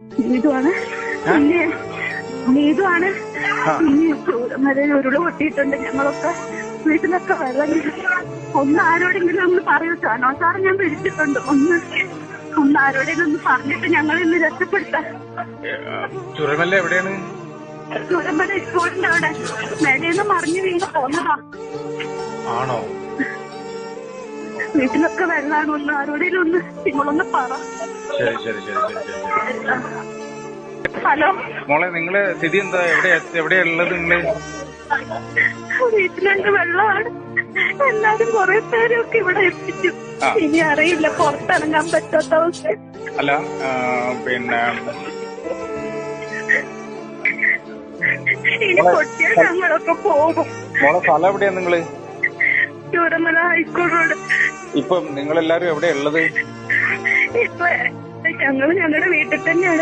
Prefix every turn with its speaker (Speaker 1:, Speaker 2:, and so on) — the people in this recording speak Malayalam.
Speaker 1: നീതുവാണ് പിന്നെ നീതുവാണ് പിന്നെ ഉരുൾ പൊട്ടിയിട്ടുണ്ട് ഞങ്ങളൊക്കെ. വീട്ടിലൊക്കെ വെള്ളം ഒന്ന് ആരോടെങ്കിലും ഒന്ന് പറയൂ സാനോ ഞാൻ വിളിച്ചിട്ടുണ്ട്. ഒന്ന് ഒന്ന് ആരോടെങ്കിലും ഒന്ന് പറഞ്ഞിട്ട് ഞങ്ങൾ ഇന്ന് രക്ഷപ്പെടുത്താം
Speaker 2: ചുരമല്ല എവിടെയാണ്?
Speaker 1: ചൂരമല സ്കൂളിന്റെ അവിടെ. മേലേന്ന് മറിഞ്ഞു വീണ് പോന്നതാ.
Speaker 2: ആണോ?
Speaker 1: വീട്ടിലൊക്കെ വെള്ളമാണ് ഒന്ന് ആരോടെങ്കിലും ഒന്ന് നിങ്ങളൊന്ന് പറ.
Speaker 2: ശരി ശരി ശരി ശരി ശരി. ശരി
Speaker 1: ഹലോ.
Speaker 2: മോളെ നിങ്ങൾ സ്ഥിതി എന്താ? എവിടെ എവിടെയാ ഉള്ളത് നിങ്ങൾ?
Speaker 1: വീട്ടിലുണ്ട് വെള്ളമാണ്. എല്ലാരും കുറെ പേരൊക്കെ ഇവിടെ എത്തിച്ചു. ഇനി അറിയില്ല പുറത്തിറങ്ങാൻ പറ്റാത്ത അവസ്ഥ
Speaker 2: അല്ല ആ, പിന്നെ
Speaker 1: ഇനി പൊട്ടിയാൽ ഞങ്ങളൊക്കെ പോകും.
Speaker 2: മോളെ സ്ഥലം എവിടെയാ നിങ്ങൾ?
Speaker 1: Chooramala high school road.
Speaker 2: ഇപ്പം നിങ്ങളെല്ലാരും എവിടെയാ ഉള്ളത്?
Speaker 1: ഇപ്പൊ ഞങ്ങൾ ഞങ്ങളുടെ വീട്ടിൽ തന്നെയാണ്